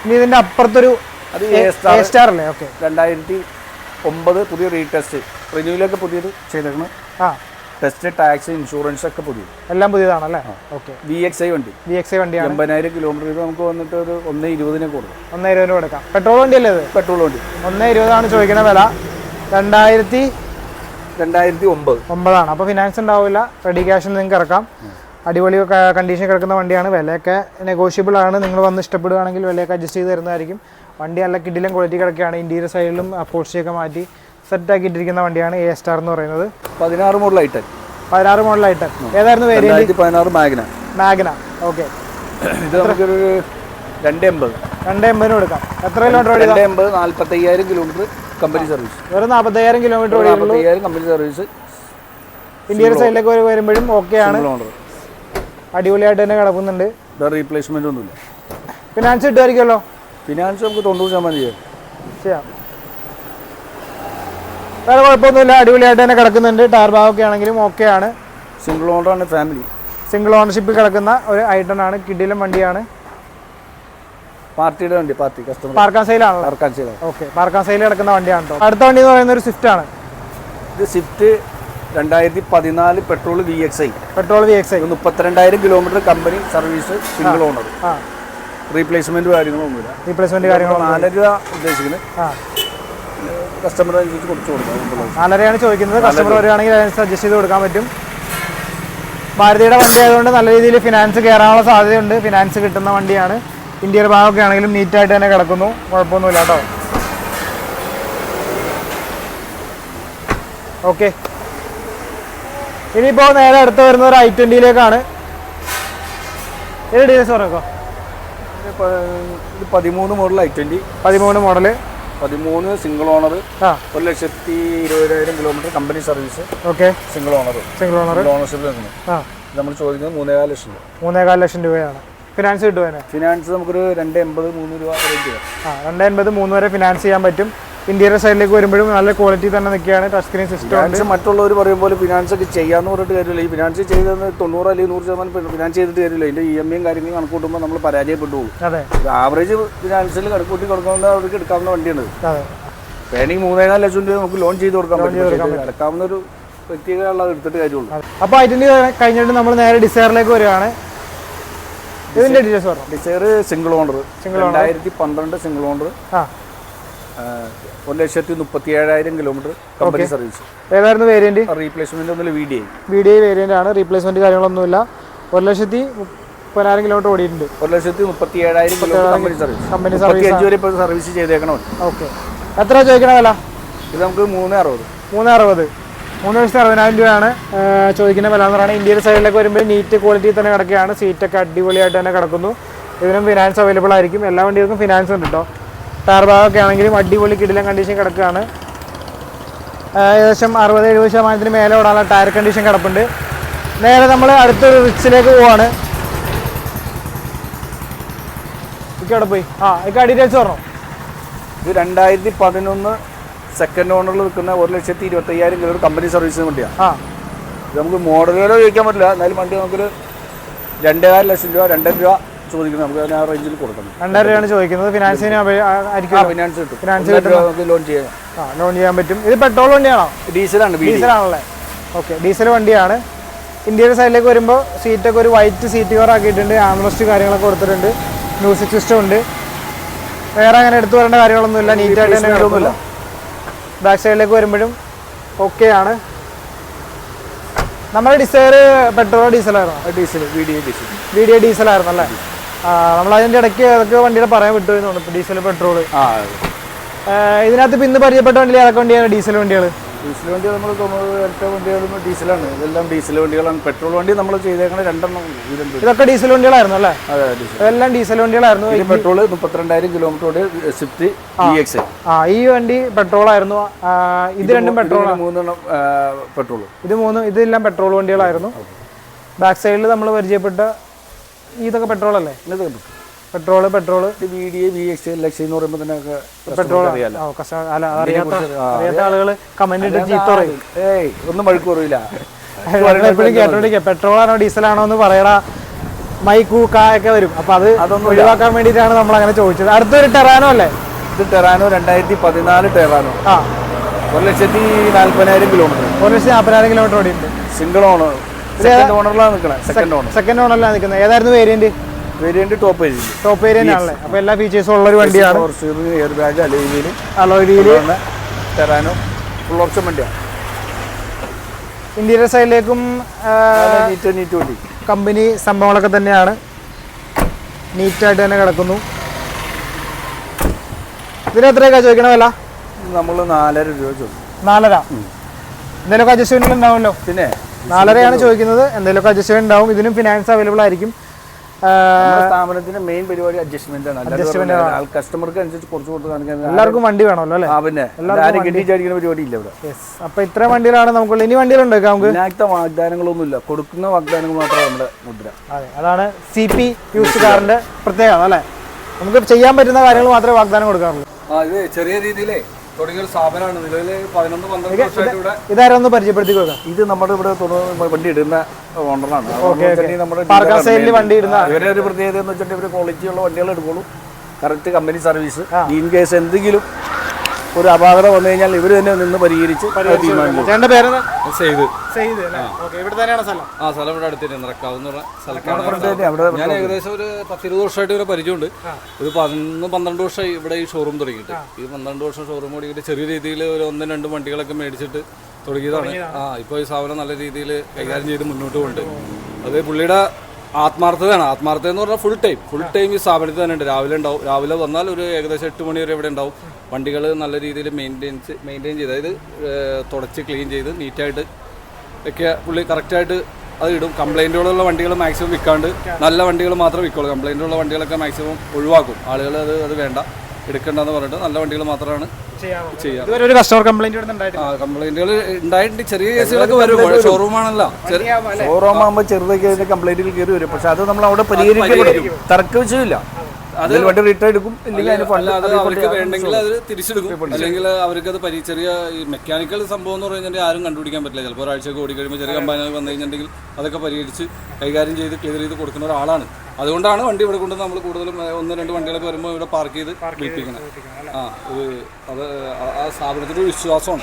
ഇനി ഇതിന്റെ അപ്പുറത്തൊരു അത് സ്റ്റാർ അല്ലേ? ഓക്കെ രണ്ടായിരത്തി ഒമ്പത് പുതിയ റീടെസ്റ്റ് റിന്യൂലൊക്കെ പുതിയത് ചെയ്തേക്കണം. ആ. ടെസ്റ്റ് ടാക്സ് ഇൻഷുറൻസ് ഒക്കെ പുതിയത്. എല്ലാം പുതിയതാണല്ലേ? ഓക്കെ. വി എക്സ് ഐ വണ്ടി. വി എക്സ് ഐ വണ്ടി എൺപതിനായിരം കിലോമീറ്റർ നമുക്ക് വന്നിട്ട് ഒരു ഒന്ന് ഇരുപതിനെ കൊടുക്കും. ഒന്നേ ഇരുപതിന് കൊടുക്കാം. പെട്രോൾ വണ്ടിയല്ലേ ഇത്? പെട്രോൾ വണ്ടി. ഒന്നേ ഇരുപതാണ് ചോദിക്കുന്ന വില. രണ്ടായിരത്തി രണ്ടായിരത്തി ഒമ്പത്. ഒമ്പതാണ്. അപ്പോൾ ഫിനാൻസ് ഉണ്ടാവില്ല. റെഡി ക്യാഷിൽ നിങ്ങൾക്ക് ഇറക്കാം. അടിപൊളി കണ്ടീഷൻ കിടക്കുന്ന വണ്ടിയാണ്. വിലയൊക്കെ നെഗോഷ്യബിൾ ആണ്. നിങ്ങൾ വന്ന് ഇഷ്ടപ്പെടുകയാണെങ്കിൽ വിലയൊക്കെ അഡ്ജസ്റ്റ് ചെയ്ത് തരുന്നതായിരിക്കും. വണ്ടി നല്ല കിഡിലും ക്വാളിറ്റി കിടക്കുകയാണ്. ഇന്റീരിയർ സൈഡിലും അപ്പോൾസിയൊക്കെ മാറ്റി സെറ്റാക്കിയിട്ടിരിക്കുന്ന വണ്ടിയാണ് എ സ്റ്റാർ എന്ന് പറയുന്നത്. പതിനാറ് മോഡൽ ഐറ്റൻ പതിനാറ് മോഡലായിട്ട് ഏതായിരുന്നു വേരിയന്റ് പതിനാറ് മാഗ്ന മാഗ്ന ഓക്കെ ഇത് നമുക്കൊരു രണ്ട് എൺപത് രണ്ട് എൺപതിന് കൊടുക്കാം. എത്ര കിലോമീറ്റർ രണ്ട് എൺപത് നാൽപ്പത്തയ്യായിരം കിലോമീറ്റർ കമ്പനി സർവീസ് വെറും നാൽപ്പത്തയ്യായിരം കിലോമീറ്റർ നാൽപ്പത്തയ്യായിരം കമ്പനി സർവീസ് ഇന്ത്യയുടെ സൈഡിലേക്ക് ഒരു വരുമ്പോഴും ഓക്കെ ആണ്. അടിപൊളിയായിട്ട് തന്നെ കിടക്കുന്നുണ്ട്. റീപ്ലേസ്മെന്റ് ഒന്നുമില്ല. ഫിനാൻസ് കിട്ടുമായിരിക്കുമല്ലോ ഫിനാൻസ് നമുക്ക് തൊണ്ണൂറ് ശതമാനം ചെയ്യാം. ചെയ്യാം. വേറെ കുഴപ്പമൊന്നുമില്ല. അടിപൊളിയായിട്ട് തന്നെ കിടക്കുന്നുണ്ട്. ടയർ ഭാഗമൊക്കെ ആണെങ്കിലും ഓക്കെയാണ് സിംഗിൾ ഓണറാണ് ഫാമിലി സിംഗിൾ ഓണർഷിപ്പിൽ കിടക്കുന്ന ഒരു ഐറ്റം ആണ്. കിഡിലും വണ്ടിയാണ്. പാർട്ടിയുടെ വണ്ടി പാർട്ടി കസ്റ്റമർ പാർക്കാൻ സൈലാണല്ലോ പാർക്കാൻ ചെയ്തത് ഓക്കെ പാർക്കാൻ സൈൽ കിടക്കുന്ന വണ്ടിയാണ് കേട്ടോ അടുത്ത വണ്ടി എന്ന് പറയുന്ന ഒരു സ്വിഫ്റ്റ് ആണ്. ഇത് സ്വിഫ്റ്റ് രണ്ടായിരത്തി പതിനാല് petrol V X I petrol V X I മുപ്പത്തിരണ്ടായിരം kilometre company service single owner ആ. റീപ്ലേസ്മെന്റ് കാര്യങ്ങളൊന്നുമില്ല റീപ്ലേസ്മെന്റ് കാര്യങ്ങൾ നാലര ഉദ്ദേശിക്കുന്നത് കസ്റ്റമർ അനുസരിച്ച് കുറച്ച് കൊടുക്കാം. നാലരയാണ് ചോദിക്കുന്നത്. കസ്റ്റമർ വരികയാണെങ്കിൽ അതിനനുസരിച്ച് അഡ്ജസ്റ്റ് ചെയ്ത് കൊടുക്കാൻ പറ്റും. ഭാരതിയുടെ വണ്ടി ആയതുകൊണ്ട് നല്ല രീതിയിൽ ഫിനാൻസ് കയറാനുള്ള സാധ്യതയുണ്ട്. ഫിനാൻസ് കിട്ടുന്ന വണ്ടിയാണ്. ഇന്ത്യയുടെ ഭാഗമൊക്കെ ആണെങ്കിലും നീറ്റായിട്ട് തന്നെ കിടക്കുന്നു. കുഴപ്പമൊന്നുമില്ല കേട്ടോ. ഓക്കെ ഇനിയിപ്പോൾ നേരെ അടുത്ത് വരുന്ന ഒരു ഐ ട്വന്റിയിലേക്കാണ് ഏത് ഡീറ്റെയിൽസ് പറഞ്ഞോ ഇത് പതിമൂന്ന് മോഡൽ ഐ ട്വന്റി പതിമൂന്ന് മോഡൽ പതിമൂന്ന് സിംഗിൾ ഓണർ ആ. ഒരു ലക്ഷത്തി ഇരുപതിനായിരം kilometre company service okay. Single owner single owner ഓണർഷിപ്പിൽ നിന്ന് ആ. നമ്മൾ ചോദിക്കുന്നത് മൂന്നേകാൽ ലക്ഷം രൂപ. മൂന്നേകാൽ ലക്ഷം രൂപയാണ്. ഫിനാൻസ് കിട്ടുവാനാണ് ഫിനാൻസ് നമുക്കൊരു രണ്ട് എൺപത് മൂന്ന് രൂപ റേറ്റ് ആ രണ്ട് എൺപത് മൂന്ന് വരെ ഫിനാൻസ് ചെയ്യാൻ പറ്റും. ഇന്ത്യയുടെ സൈഡിലേക്ക് വരുമ്പോഴും നല്ല ക്വാളിറ്റി തന്നെ നിൽക്കുകയാണ് ടച്ച് സ്ക്രീൻ സിസ്റ്റം മറ്റുള്ളവർ പറയും പോലെ ഫിനാൻസ് ഒക്കെ ചെയ്യാന്ന് പറഞ്ഞിട്ട് കാര്യമില്ല. ഈ ഫിനാൻസ് ചെയ്തെന്ന് തൊണ്ണൂറ് അല്ലെങ്കിൽ നൂറ് ശതമാനം ഫിനാൻസ് ചെയ്തിട്ട് കാര്യമില്ല. ഇതിന്റെ ഇ എം ഐയും കാര്യങ്ങളും കണക്കൂട്ടുമ്പോൾ നമ്മൾ പരാജയപ്പെട്ടു പോകും. ആവറേജ് ഫിനാൻസിൽ കണക്കൂട്ടി കൊടുക്കുന്ന അവർക്ക് എടുക്കാവുന്ന വണ്ടിയാണ്. വേണമെങ്കിൽ മൂന്നേകാൽ ലക്ഷം രൂപ നമുക്ക് ലോൺ ചെയ്ത് കൊടുക്കാൻ പറ്റും. അടക്കാവുന്ന ഒരു വ്യക്തികളുള്ളത് എടുത്തിട്ട് കാര്യമുള്ളൂ. അപ്പൊ അപ്പോൾ ഐറ്റന്റി കഴിഞ്ഞിട്ട് നമ്മൾ നേരെ ഡിസൈറിലേക്ക് വരികയാണ്. ഇതിന്റെ ഡീറ്റെയിൽസ് പറഞ്ഞു ഡിസൈർ സിംഗിൾ ഓണർ രണ്ടായിരത്തി പന്ത്രണ്ട് സിംഗിൾ ഓണർ ഒരു ലക്ഷത്തി മുപ്പത്തി ഏഴായിരം കിലോമീറ്റർ കമ്പനി സർവീസ് ഏതായിരുന്നു വേരിയന്റ് റീപ്ലേസ്മെന്റ് ഒന്നുമില്ല V D I V D I variant ആണ്. റീപ്ലേസ്മെന്റ് കാര്യങ്ങളൊന്നുമില്ല. ഒരു ലക്ഷത്തി മുപ്പതിനായിരം കിലോമീറ്റർ ഓടിയിട്ടുണ്ട്. ഒരു ലക്ഷത്തി മുപ്പത്തി ഏഴായിരം കമ്പനി സർവീസ് കമ്പനി അഞ്ച് വരെ ഇപ്പോൾ സർവീസ് ചെയ്തേക്കണം? ഓക്കെ എത്ര ചോദിക്കണ വില? ഇത് നമുക്ക് മൂന്ന് അറുപത് മൂന്ന് അറുപത് മൂന്ന് ലക്ഷത്തി അറുപതിനായിരം രൂപയാണ് ചോദിക്കുന്ന വില എന്ന് പറയുന്നത്. ഇന്ത്യയുടെ സൈഡിലേക്ക് വരുമ്പോൾ നീറ്റ് ക്വാളിറ്റി തന്നെ കിടക്കുകയാണ്. സീറ്റൊക്കെ അടിപൊളിയായിട്ട് തന്നെ കിടക്കുന്നു. ഇതിനും ഫിനാൻസ് അവൈലബിൾ ആയിരിക്കും. എല്ലാ വണ്ടികൾക്കും ഫിനാൻസ് ഉണ്ട് കേട്ടോ ടയർ ഭാഗമൊക്കെ ആണെങ്കിലും അടിപൊളി കിടിലം കണ്ടീഷൻ കിടക്കുകയാണ്. ഏകദേശം അറുപത് എഴുപത് ശതമാനത്തിന് മേലെ ഓടാനുള്ള ടയർ കണ്ടീഷൻ കിടപ്പുണ്ട്. നേരെ നമ്മൾ അടുത്തൊരു റിച്ചിലേക്ക് പോവാണ്. അവിടെ പോയി? ആ ഇക്ക ഡീറ്റെയിൽസ് പറഞ്ഞു? ഇത് രണ്ടായിരത്തി പതിനൊന്ന് സെക്കൻഡ് ഓണറിൽ നിൽക്കുന്ന ഒരു ലക്ഷത്തി ഇരുപത്തി അയ്യായിരം കിലോ കമ്പനി സർവീസിന് വണ്ടിയാണ് ആ. നമുക്ക് മോഡലുകളോ ചോദിക്കാൻ പറ്റില്ല. എന്നാലും വണ്ടി നമുക്കൊരു രണ്ടേകാൽ ലക്ഷം രൂപ രണ്ടര രൂപ ചോദിക്കുന്നത് നമുക്ക് അതിന് ആ റേഞ്ചിൽ കൊടുക്കണം. രണ്ടായിരം രൂപയാണ് ചോദിക്കുന്നത് ഫിനാൻസിന് ഫിനാൻസ് കിട്ടും. ഫിനാൻസ് ഒന്നര നമുക്ക് ലോൺ ചെയ്യാം. ആ ലോൺ ചെയ്യാൻ പറ്റും. ഇത് പെട്രോൾ വണ്ടിയാണോ? ഡീസലാണ് വീഡിയോ ഡീസലാണല്ലേ? ഓക്കെ ഡീസൽ വണ്ടിയാണ്. ഇന്ത്യയുടെ സൈഡിലേക്ക് വരുമ്പോൾ സീറ്റൊക്കെ ഒരു വൈറ്റ് സീറ്റ് കവർ ആക്കിയിട്ടുണ്ട്. ആംബ്രസ്റ്റ് കാര്യങ്ങളൊക്കെ കൊടുത്തിട്ടുണ്ട്. മ്യൂസിക് സിസ്റ്റം ഉണ്ട്. വേറെ അങ്ങനെ എടുത്തു വരേണ്ട കാര്യങ്ങളൊന്നുമില്ല. നീറ്റായിട്ട് തന്നെ കിടക്കുന്നില്ല ബാക്ക് സൈഡിലേക്ക് വരുമ്പോഴും ഓക്കെ ആണ് നമ്മുടെ ഡിസൈർ പെട്രോളോ ഡീസലായിരുന്നു? Diesel video diesel. V D ഡീസലായിരുന്നു അല്ലേ നമ്മൾ അതിന്റെ ഇടയ്ക്ക് ഏതൊക്കെ വണ്ടിയുടെ പറയാൻ വിട്ടു തോന്നുന്നു. ഡീസൽ പെട്രോൾ ഇതിനകത്ത് പിന്നെ ഇന്ന് പരിചയപ്പെട്ട വണ്ടിയിൽ ഏതൊക്കെ വണ്ടിയാണ്? ഡീസൽ വണ്ടികൾ ഡീസൽ വണ്ടി നമ്മൾ ഇരട്ട വണ്ടികളും ഡീസലാണ്. ഇതെല്ലാം ഡീസൽ വണ്ടികളാണ്. പെട്രോൾ വണ്ടി നമ്മൾ ചെയ്തേക്കണ രണ്ടെണ്ണം ഇതൊക്കെ ഡീസൽ വണ്ടികളായിരുന്നു അല്ലേ? അതെ ഇതെല്ലാം ഡീസൽ വണ്ടികളായിരുന്നു. ഇത് പെട്രോൾ മുപ്പത്തിരണ്ടായിരം കിലോമീറ്ററോട് സ്വിഫ്റ്റ് എക്സ് ആ ഈ വണ്ടി പെട്രോൾ ആയിരുന്നു ഇത് രണ്ടും പെട്രോൾ മൂന്നെണ്ണം പെട്രോൾ ഇത് മൂന്നും ഇതെല്ലാം പെട്രോൾ വണ്ടികളായിരുന്നു. ബാക്ക് സൈഡിൽ നമ്മൾ പരിചയപ്പെട്ട ഇതൊക്കെ പെട്രോൾ അല്ലേ? Petrol petrol D A V X L X എന്ന് പറയുമ്പോൾ തന്നെ പെട്രോൾ അറിയാത്ത ആളുകൾ കമന്റ് ഇട്ട് ചീത്ത പറയും. ഏയ് ഒന്നും വഴുക്ക് കുറവില്ല *laughs* എപ്പോഴും കേട്ടോണ്ടിരിക്കുക പെട്രോൾ ആണോ ഡീസൽ ആണോ എന്ന് പറയടാ. മൈക്കൂ കായൊക്കെ വരും. അപ്പൊ അത് അതൊന്നും ഒഴിവാക്കാൻ വേണ്ടിട്ടാണ് നമ്മൾ അങ്ങനെ ചോദിച്ചത്. അടുത്തൊരു ടെറാനോ അല്ലേ? ഇത് ടെറാനോ രണ്ടായിരത്തി പതിനാല് ടെറാനോ ആ. ഒരു ലക്ഷത്തി നാല്പതിനായിരം കിലോമീറ്റർ ഒരു ലക്ഷത്തി നാൽപ്പതിനായിരം കിലോമീറ്റർ ഓടിയുണ്ട് സിംഗിൾ ഓണർ സെക്കൻഡ് ഓണറിലാണ് നിൽക്കുന്നത് സെക്കൻഡ് ഓണർ സെക്കൻഡ് ഓണറിലാണ് നിൽക്കുന്നത് ഏതായിരുന്നു variant variant top variant top variant ആണല്ലേ. അപ്പൊ എല്ലാ ഫീച്ചേഴ്സും ഉള്ള ഒരു വണ്ടിയാണ്. Air bag അലോയിൽ alloy wheel Terrano full option വണ്ടിയാണ് ഇന്റീരിയർ സൈഡിലേക്കും കമ്പനി സംഭവങ്ങളൊക്കെ തന്നെയാണ്. നീറ്റായിട്ട് തന്നെ കിടക്കുന്നു. ഇതിന് എത്രയൊക്കെ ചോദിക്കണ വില? നമ്മൾ നാലര രൂപ ചോദിക്കും. നാലര. എന്തെങ്കിലുമൊക്കെ അഡ്ജസ്റ്റ്മെന്റ് ഉണ്ടാവുമല്ലോ. പിന്നെ നാലരയാണ് ചോദിക്കുന്നത്. എന്തെങ്കിലുമൊക്കെ അഡ്ജസ്റ്റ്മെന്റ് ഉണ്ടാവും. ഇതിനും ഫിനാൻസ് അവൈലബിൾ ആയിരിക്കും. സ്ഥാപനത്തിന്റെ മെയിൻ പരിപാടി അഡ്ജസ്റ്റ്മെന്റ് ആണ്. കസ്റ്റമർക്ക് അനുസരിച്ച് കുറച്ച് കൊടുത്ത് എല്ലാവർക്കും വണ്ടി വേണമല്ലോ അല്ലേ? പിന്നെ. ആരും കെട്ടിച്ചടിക്കുന്ന പരിപാടി ഇല്ല ഇവിടെ. അപ്പൊ ഇത്ര വണ്ടികളാണ് നമുക്കുള്ള ഇനി വണ്ടികളുണ്ട് നമുക്ക്? വാഗ്ദാനങ്ങളൊന്നും വാഗ്ദാനങ്ങളൊന്നുമില്ല. കൊടുക്കുന്ന വാഗ്ദാനങ്ങൾ മാത്രമേ നമ്മുടെ മുദ്ര. അതെ അതാണ് സി പി യൂസ് കാറിന്റെ പ്രത്യേകത അല്ലേ? നമുക്ക് ചെയ്യാൻ പറ്റുന്ന കാര്യങ്ങൾ മാത്രമേ വാഗ്ദാനം കൊടുക്കാറുള്ളൂ. ആ ഇത് ചെറിയ രീതിയിലേ തുടങ്ങിയ ഒരു സ്ഥാപനമാണ്. നിലവിൽ പതിനൊന്ന് പന്ത്രണ്ട് വർഷമായിട്ട് ഇവിടെ ഇതാരും ഒന്ന് പരിചയപ്പെടുത്തി കൊടുക്കാം ഇത് നമ്മുടെ ഇവിടെ വണ്ടി ഇടുന്ന ഓണറാണ്. നമ്മുടെ വണ്ടി ഇടുന്ന ഇവരെ ഒരു പ്രത്യേകത എന്ന് വെച്ചിട്ട് ഇവർ ക്വാളിറ്റി ഉള്ള വണ്ടികൾ എടുക്കുള്ളൂ. Correct company service in case എന്തെങ്കിലും ഒരു അപാകത വന്നു കഴിഞ്ഞാൽ ഇവർ തന്നെ നിന്ന് പരിഹരിച്ച് പരിഹരിച്ചു തീരുമാനിക്കും. പേരെന്താ? ചെയ്ത് സെയ്ത് ഓക്കെ ഇവിടെ തന്നെയാണ് സ്ഥലം. ആ സ്ഥലം ഇവിടെ അടുത്തിട്ട് നിറക്കാവുന്ന ഞാൻ ഏകദേശം ഒരു പത്തിരുപത് വർഷമായിട്ട് ഇവരെ പരിചയമുണ്ട്. ഒരു പതിനൊന്ന് പന്ത്രണ്ട് വർഷമായി ഇവിടെ ഈ ഷോറൂം തുടങ്ങിയിട്ട്. ഈ പന്ത്രണ്ട് വർഷം ഷോറൂം തുടങ്ങിയിട്ട് ചെറിയ രീതിയിൽ ഒരു ഒന്നും രണ്ടും വണ്ടികളൊക്കെ മേടിച്ചിട്ട് തുടങ്ങിയതാണ്. ആ ഇപ്പോൾ ഈ സ്ഥാപനം നല്ല രീതിയിൽ കൈകാര്യം ചെയ്ത് മുന്നോട്ട് പോകുന്നുണ്ട് അത് പുള്ളിയുടെ ആത്മാർത്ഥതയാണ്. ആത്മാർത്ഥത എന്ന് പറഞ്ഞാൽ ഫുൾ ടൈം ഫുൾ ടൈം ഈ സ്ഥാപനത്തിൽ തന്നെ ഉണ്ട്. രാവിലെ ഉണ്ടാവും. രാവിലെ വന്നാൽ ഒരു ഏകദേശം എട്ട് മണി വരെ ഇവിടെ ഉണ്ടാവും. വണ്ടികൾ നല്ല രീതിയിൽ മെയിന്റെയിൻസ് മെയിന്റെയിൻ ചെയ്ത് അതായത് തുടച്ച് ക്ലീൻ ചെയ്ത് നീറ്റായിട്ട് ഒക്കെ പുള്ളി കറക്റ്റായിട്ട് അത് ഇടും. കംപ്ലൈന്റുകളുള്ള വണ്ടികൾ മാക്സിമം വിൽക്കാണ്ട് നല്ല വണ്ടികൾ മാത്രം വിൽക്കുള്ളൂ. കംപ്ലൈന്റുള്ള വണ്ടികളൊക്കെ മാക്സിമം ഒഴിവാക്കും. ആളുകൾ അത് അത് വേണ്ട. എടുക്കണ്ടെന്ന് പറഞ്ഞിട്ട് നല്ല വണ്ടികൾ മാത്രമാണ് ചെയ്യാറ്. ഒരു കസ്റ്റമർ കംപ്ലൈന്റ് ആ കംപ്ലൈന്റുകൾ ഉണ്ടായിട്ടുണ്ട്. ചെറിയ കേസുകളൊക്കെ വരും. ഷോറൂമാണല്ലോ ചെറിയ ഷോറൂം ആകുമ്പോൾ ചെറുതൊക്കെ കംപ്ലൈന്റുകൾ കയറി വരും. പക്ഷെ അത് നമ്മൾ അവിടെ പരിഹരിക്കപ്പെടും. തർക്ക വിഷയമില്ല വണ്ടി റിട്ടേൺ എടുക്കും അവർക്ക് വേണ്ടെങ്കിൽ അത് തിരിച്ചെടുക്കും. അല്ലെങ്കിൽ അവർക്ക് അത് പരി ചെറിയ ഈ മെക്കാനിക്കൽ സംഭവം എന്ന് പറഞ്ഞാൽ ആരും കണ്ടുപിടിക്കാൻ പറ്റില്ല. ചിലപ്പോൾ ഒരാഴ്ചയൊക്കെ ഓടി കഴിയുമ്പോൾ ചെറിയ കമ്പാനി വന്നു കഴിഞ്ഞിട്ടുണ്ടെങ്കിൽ അതൊക്കെ പരിഹരിച്ച് കൈകാര്യം ചെയ്ത് ക്ലിയർ ചെയ്ത് കൊടുക്കുന്ന ഒരാളാണ്. അതുകൊണ്ടാണ് വണ്ടി ഇവിടെ കൊണ്ട് നമ്മൾ കൂടുതലും ഒന്ന് രണ്ട് വണ്ടികളൊക്കെ വരുമ്പോൾ ഇവിടെ പാർക്ക് ചെയ്ത് വിൽപ്പിക്കുന്നത് ആ ഒരു അത് ആ- സ്ഥാപനത്തിന്റെ സ്ഥാപനത്തിന്റെ ഒരു വിശ്വാസമാണ്.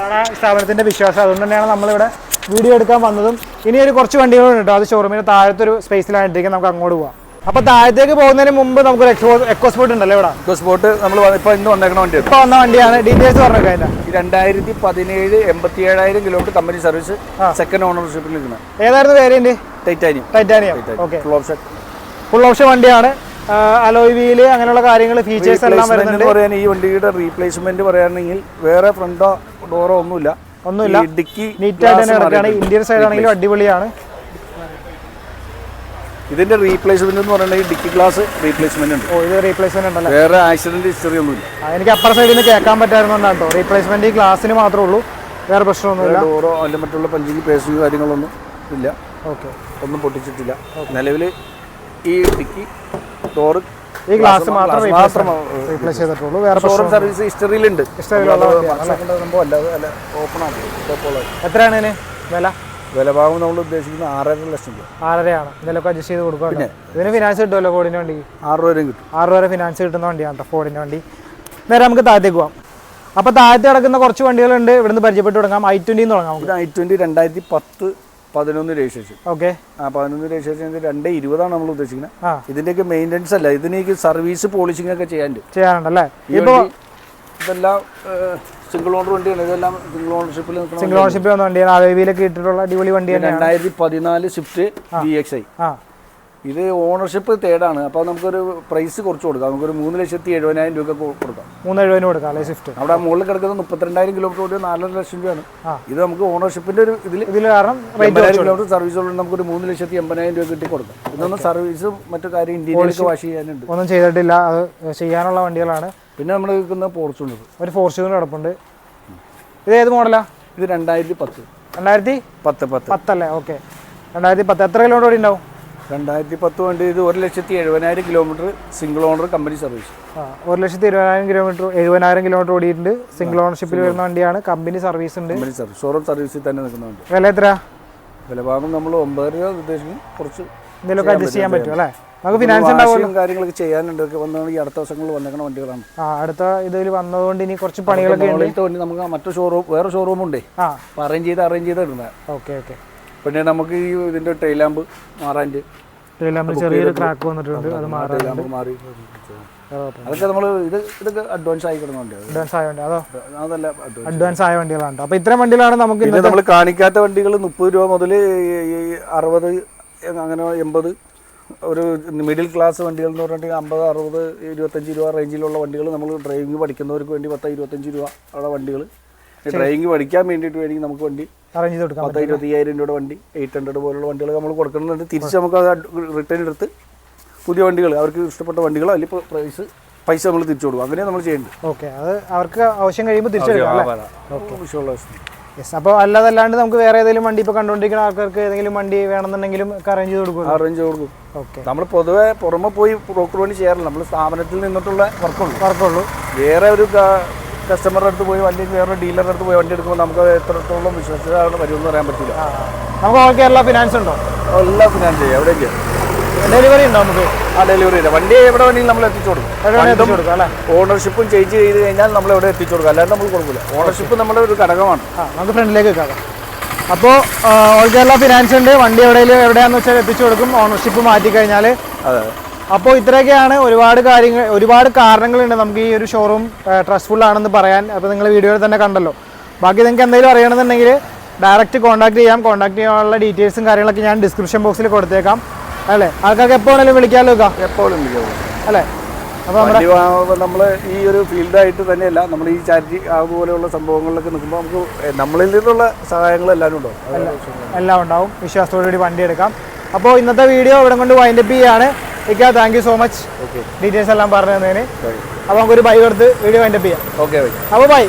അതാണ് സ്ഥാപനത്തിന്റെ വിശ്വാസം. അതുകൊണ്ട് തന്നെയാണ് നമ്മളിവിടെ വീഡിയോ എടുക്കാൻ വന്നതും. ഇനി ഒരു കുറച്ച് വണ്ടികളുണ്ട് കേട്ടോ. അത് ഷോറൂമിന് താഴത്തെ ഒരു സ്പേസിലാണ് ഇട്ടിരിക്കുന്നത്. നമുക്ക് അങ്ങോട്ട് പോവാം. അപ്പൊ താഴത്തേക്ക് പോകുന്നതിന് മുമ്പ് എക്സ്പോ എക്കോ സ്പോട്ട് ഉണ്ടല്ലോ ഇവിടെ. എക്കോ സ്പോട്ട് നമ്മൾ ഇപ്പൊ ഇന്ന് വന്നേക്കണ വണ്ടി ഇപ്പൊ വന്ന വണ്ടിയാണ്. ഡീറ്റെയിൽസ് പറഞ്ഞേക്കാം രണ്ടായിരത്തി പതിനേഴ് എൺപത്തി ഏഴായിരം കിലോമീറ്റർ കമ്പനി സർവീസ് സെക്കൻഡ് ഓണർഷിപ്പിൽ നിൽക്കുന്നത്. ഏതായിരുന്നു variant Titanium Titanium full option full option വണ്ടിയാണ്. അലോയ് വീൽ അങ്ങനെയുള്ള കാര്യങ്ങൾ ഫീച്ചേഴ്സ് എല്ലാം വരുന്നുണ്ട്. പറയാൻ ഈ വണ്ടിയുടെ റീപ്ലേസ്മെന്റ് പറയുകയാണെങ്കിൽ വേറെ ഫ്രണ്ടോ ഡോറോ ഒന്നുമില്ല. ഒന്നുമില്ല. ഡിക്കി നീറ്റായിട്ട് തന്നെ കിടക്കുകയാണ്. ഇന്ത്യൻ സൈഡ് ആണെങ്കിലും അടിപൊളിയാണ്. ഇതിന്റെ റീപ്ലേസ്മെന്റ് എന്ന് പറയുന്നത് ഡിക്കി ഗ്ലാസ് റീപ്ലേസ്മെന്റ് ഉണ്ട്. ഓ ഇത് റീപ്ലേസ്മെന്റ് ഉണ്ടല്ലോ? വേറെ ആക്സിഡന്റ് ഹിസ്റ്ററി ഒന്നും ഇല്ല എനിക്ക് അപ്പർ സൈഡിൽ നിന്ന് കേൾക്കാൻ പറ്റായിരുന്നോണ്ടാണ് കേട്ടോ. റീപ്ലേസ്മെന്റ് ഈ ഗ്ലാസ്സിന് മാത്രമേ ഉള്ളൂ. വേറെ പ്രശ്നമൊന്നുമില്ല. ഡോറോ അതിന്റെ മറ്റുള്ള പഞ്ചിങ് പേസിങ് കാര്യങ്ങളൊന്നും ഇല്ല. ഓക്കെ. ഒന്നും പൊട്ടിച്ചിട്ടില്ല. നിലവിൽ ഈ ഡിക്കി ഡോറ് ഈ ഗ്ലാസ് മാത്രം റീപ്ലേസ് ചെയ്തിട്ടുള്ളൂ. വേറെ ഷോറൂം സർവീസ് ഹിസ്റ്ററിയിലുണ്ട് ഹിസ്റ്ററിയിലുള്ള ഓപ്പൺ ആണ്. എത്രയാണ് ഇതിന് വില? വില ഭാഗം നമ്മൾ ഉദ്ദേശിക്കുന്നത് ആറര ലക്ഷം രൂപ. ആറരയാണ്. ഇതിലൊക്കെ അഡ്ജസ്റ്റ് ചെയ്ത് കൊടുക്കാം ഇതിന് ഫിനാൻസ് കിട്ടുമല്ലോ കോടിന് വണ്ടി? ആറ് രൂപ കിട്ടും. ആറ് രൂപ ഫിനാൻസ് കിട്ടുന്ന വണ്ടിയാണ് കേട്ടോ ഫോർഡിന്റെ വണ്ടി. നേരെ നമുക്ക് താഴത്തേക്ക് പോവാം. അപ്പോൾ താഴത്തെ കിടക്കുന്ന കുറച്ച് വണ്ടികളുണ്ട്. ഇവിടുന്ന് പരിചയപ്പെട്ട് തുടങ്ങാം. ഐ ട്വന്റിന്ന് തുടങ്ങാം നമുക്ക്. ഐ ട്വന്റി രണ്ടായിരത്തി പത്ത് പതിനൊന്ന് രജിസ്ട്രേഷൻ. ഓക്കെ ആ പതിനൊന്ന് രജിസ്ട്രേഷൻ രണ്ട് ഇരുപതാണ് നമ്മൾ ഉദ്ദേശിക്കുന്നത്. ഇതിന്റെയൊക്കെ മെയിന്റെനൻസ് അല്ല. ഇതിനേക്ക് സർവീസ് പോളിഷിംഗ് ഒക്കെ ചെയ്യാനുണ്ട്. ചെയ്യാനുണ്ടല്ലേ? ഇപ്പോൾ ഇതെല്ലാം സിംഗിൾ ഓണർ വണ്ടിയാണ്. ഇതെല്ലാം സിംഗിൾ ഓണർഷിപ്പിൽ സിംഗിൾ ഓണർഷിപ്പിൽ വന്ന വണ്ടിയാണ്. അവേവിയിലൊക്കെ ഇട്ടിട്ടുള്ള അടിപൊളി വണ്ടിയാണ്. രണ്ടായിരത്തി പതിനാല് സ്വിഫ്റ്റ് ബി എക്സ് ഐ ആ. ഇത് ഓണർഷിപ്പ് തേടാണ്. അപ്പോൾ നമുക്കൊരു പ്രൈസ് കുറച്ച് കൊടുക്കാം. നമുക്കൊരു മൂന്ന് ലക്ഷത്തി എഴുപതിനായിരം രൂപ കൊടുക്കാം. മൂന്ന് എഴുപതിന് കൊടുക്കാം അല്ലേ സ്വിഫ്റ്റ് അവിടെ മുകളിൽ കിടക്കുന്നത് മുപ്പത്തിരണ്ടായിരം കിലോമീറ്റർ ഓടി നാലര ലക്ഷം രൂപയാണ്. ഇത് നമുക്ക് ഓണർഷിപ്പിന്റെ ഒരു ഇതിൽ ഇതിൽ കാരണം കിലോമീറ്റർ സർവീസ് ഉള്ളത് നമുക്കൊരു മൂന്ന് ലക്ഷത്തി എൺപതിനായിരം രൂപ കിട്ടി കൊടുക്കാം. ഇതൊന്നും സർവീസ് മറ്റു കാര്യം ഇന്ത്യയിലേക്ക് വാഷ് ചെയ്യാനുണ്ട്. ഒന്നും ചെയ്തിട്ടില്ല. അത് ചെയ്യാനുള്ള വണ്ടികളാണ്. പിന്നെ നമ്മൾ നിൽക്കുന്ന ഫോർച്യൂണർ ഒരു ഫോർച്യൂണർ കിടപ്പുണ്ട്. ഇത് ഏത് മോഡലാ? ഇത് രണ്ടായിരത്തി പത്ത്. രണ്ടായിരത്തി പത്ത് പത്ത്. പത്തല്ലേ? ഓക്കെ രണ്ടായിരത്തി പത്ത്. എത്ര കിലോമീറ്റർ ഓടി ഉണ്ടാവും രണ്ടായിരത്തി പത്ത് വണ്ടി ഇത് ഒരു ലക്ഷത്തി എഴുപതിനായിരം kilometre single owner company service ഒരു ലക്ഷത്തി ഇരുപതിനായിരം കിലോമീറ്റർ എഴുപതിനായിരം കിലോമീറ്റർ ഓടിയിട്ടുണ്ട്. സിംഗിൾ ഓണർഷിപ്പിൽ വരുന്ന വണ്ടിയാണ്. കമ്പനി സർവീസ് ഉണ്ട്. കമ്പനി സർവീസ് ഷോറൂം സർവീസിൽ തന്നെ നിൽക്കുന്ന വണ്ടി. വില എത്ര വില ഭാഗം നമ്മൾ ഒമ്പത് രൂപ ഉദ്ദേശിക്കും കുറച്ച് എന്തെങ്കിലുമൊക്കെ അഡ്ജസ്റ്റ് ചെയ്യാൻ പറ്റും. അല്ലേ? നമുക്ക് ഫിനാൻസ് ഉണ്ടാവും കാര്യങ്ങളൊക്കെ ചെയ്യാനുണ്ട്. ഒക്കെ വന്നാണെങ്കിൽ അടുത്ത ദിവസങ്ങളിൽ വന്നേക്കണ വണ്ടികളാണ്. ആ അടുത്ത ഇതിൽ വന്നതുകൊണ്ട് ഇനി കുറച്ച് പണികളൊക്കെ ഉണ്ട്. നമുക്ക് മറ്റു ഷോറൂം വേറെ ഷോറൂം ഉണ്ട്. ആ. അറേഞ്ച് ചെയ്ത് അറേഞ്ച് ചെയ്ത് ഇടുന്നത്. ഓക്കെ ഓക്കെ പിന്നെ നമുക്ക് ഈ ഇതിന്റെ ടൈലാമ്പ് മാറാന്റെ ടൈലാമ്പ് ചെറിയൊരു ക്രാക്ക് വന്നിട്ടുണ്ട് അത് മാറാൻ മാറി. അതൊക്കെ നമ്മൾ ഇത് ഇതൊക്കെ അഡ്വാൻസ് ആയി അഡ്വാൻസ് ആയ വണ്ടി അതോ? അതല്ല അഡ്വാൻസ് അഡ്വാൻസ് ആയ വണ്ടികളാണ് അപ്പോൾ ഇത്തരം വണ്ടികളാണ് നമുക്ക് പിന്നെ നമ്മൾ കാണിക്കാത്ത വണ്ടികൾ മുപ്പത് രൂപ മുതൽ അറുപത് അങ്ങനെ എൺപത് ഒരു മിഡിൽ ക്ലാസ് വണ്ടികൾ എന്ന് പറഞ്ഞിട്ടുണ്ടെങ്കിൽ അമ്പത് അറുപത് ഇരുപത്തഞ്ച് രൂപ റേഞ്ചിലുള്ള വണ്ടികൾ നമ്മൾ ഡ്രൈവിംഗ് പഠിക്കുന്നവർക്ക് വേണ്ടി പത്ത് ഇരുപത്തഞ്ച് രൂപ ഉള്ള വണ്ടികൾ ഡ്രൈവിംഗ് പഠിക്കാൻ വേണ്ടിട്ട് വേണമെങ്കിൽ നമുക്ക് വണ്ടി അറേഞ്ച് ചെയ്ത് കൊടുക്കാം പത്ത് ഇരുപത്തി അയ്യായിരം രൂപയുടെ വണ്ടി എയ്റ്റ് ഹൺഡ്രഡ് പോലുള്ള വണ്ടികൾ നമ്മൾ കൊടുക്കുന്നുണ്ട്. തിരിച്ച് നമുക്ക് അത് റിട്ടേൺ എടുത്ത് പുതിയ വണ്ടികൾ അവർക്ക് ഇഷ്ടപ്പെട്ട വണ്ടികൾ അതിൽ പ്രൈസ് പൈസ നമ്മൾ തിരിച്ചു കൊടുക്കും. അങ്ങനെ നമ്മൾ ചെയ്യേണ്ടത്. ഓക്കെ അത് അവർക്ക് ആവശ്യം കഴിയുമ്പോൾ തിരിച്ചെടുക്കാം യെസ് അപ്പോൾ അല്ലാതല്ലാണ്ട് നമുക്ക് വേറെ ഏതെങ്കിലും വണ്ടി ഇപ്പോൾ കണ്ടുകൊണ്ടിരിക്കുന്ന ആൾക്കാർക്ക് ഏതെങ്കിലും വണ്ടി വേണമെന്നുണ്ടെങ്കിലും ഒക്കെ അറേഞ്ച് ചെയ്ത് കൊടുക്കും അറേഞ്ച് കൊടുക്കും. ഓക്കെ നമ്മൾ പൊതുവെ പുറമെ പോയി ബ്രോക്കർ വണ്ടി ചെയ്യാറില്ല. നമ്മൾ സ്ഥാപനത്തിൽ നിന്നിട്ടുള്ള വർക്കുള്ളൂ വർക്കുള്ളൂ വേറെ ഒരു കസ്റ്റമറുടെ അടുത്ത് പോയി വണ്ടി വേറെ ഡീലറുടെ അടുത്ത് പോയി വണ്ടി എടുക്കുമ്പോൾ നമുക്ക് എത്രത്തോളം വിശ്വസിച്ചാണ് വരുമെന്ന് പറയാൻ പറ്റില്ല. നമുക്ക് ഓൾ കേരള ഫിനാൻസ് ഉണ്ടോ? എല്ലാ ഫിനാൻസ് ചെയ്യാം. എവിടെയും ചെയ്യാം ഡെലിവറി ഉണ്ടോ നമുക്ക്? ആ ഡെലിവറി ഇല്ല വണ്ടി എവിടെ വേണമെങ്കിലും നമ്മൾ എത്തിച്ചു കൊടുക്കും. അല്ലേ? ഓണർഷിപ്പും ചേഞ്ച് ചെയ്ത് കഴിഞ്ഞാൽ നമ്മൾ എവിടെ എത്തിച്ചു കൊടുക്കും. അല്ലാതെ നമ്മൾ കൊടുക്കില്ല ഓണർഷിപ്പ് നമ്മുടെ ഒരു ഘടകമാണ്. നമുക്ക് ഫ്രണ്ടിലേക്ക് വെക്കാം അപ്പോൾ ഓൾ കേരള ഫിനാൻസ് ഉണ്ട്. വണ്ടി എവിടെയെങ്കിലും എവിടെയാണെന്ന് വെച്ചാൽ എത്തിച്ചു കൊടുക്കും. ഓണർഷിപ്പ് മാറ്റി കഴിഞ്ഞാൽ അതെ. അപ്പോൾ ഇത്രയൊക്കെയാണ് ഒരുപാട് കാര്യങ്ങൾ ഒരുപാട് കാരണങ്ങളുണ്ട് നമുക്ക് ഈ ഒരു ഷോറൂം ട്രസ്റ്റ്ഫുൾ ആണെന്ന് പറയാൻ. അപ്പോൾ നിങ്ങൾ വീഡിയോയിൽ തന്നെ കണ്ടല്ലോ. ബാക്കി നിങ്ങൾക്ക് എന്തെങ്കിലും അറിയണമെന്നുണ്ടെങ്കിൽ ഡയറക്റ്റ് കോൺടാക്ട് ചെയ്യാം. കോൺടാക്ട് ചെയ്യാനുള്ള ഡീറ്റെയിൽസും കാര്യങ്ങളൊക്കെ ഞാൻ ഡിസ്ക്രിപ്ഷൻ ബോക്സിൽ കൊടുത്തേക്കാം. അല്ലേ? ആൾക്കാർക്ക് എപ്പോൾ വേണമെങ്കിലും വിളിക്കാമല്ലോ എപ്പോഴും വിളിക്കാം. അല്ലേ? അപ്പോൾ നമ്മൾ ഈ ഒരു ഫീൽഡായിട്ട് തന്നെയല്ല നമ്മൾ ഈ ചാരിറ്റി അതുപോലെയുള്ള സംഭവങ്ങളിലൊക്കെ നിൽക്കുമ്പോൾ നമുക്ക് നമ്മളിൽ നിന്നുള്ള സഹായങ്ങൾ എല്ലാം ഉണ്ടാവും. എല്ലാം ഉണ്ടാവും. വിശ്വാസത്തോടുകൂടി വണ്ടി എടുക്കാം. അപ്പോൾ ഇന്നത്തെ വീഡിയോ ഇവിടെ കൊണ്ട് വൈൻഡപ്പ് ചെയ്യാണ്. ഇക്ക thank you so much okay details എല്ലാം പറഞ്ഞു തന്നതിന്. നമുക്ക് ഒരു ബൈ കൊടുത്ത് വീഡിയോ വൈൻഡപ്പ് ചെയ്യാം. ഓക്കെ ബൈ അപ്പോൾ ബൈ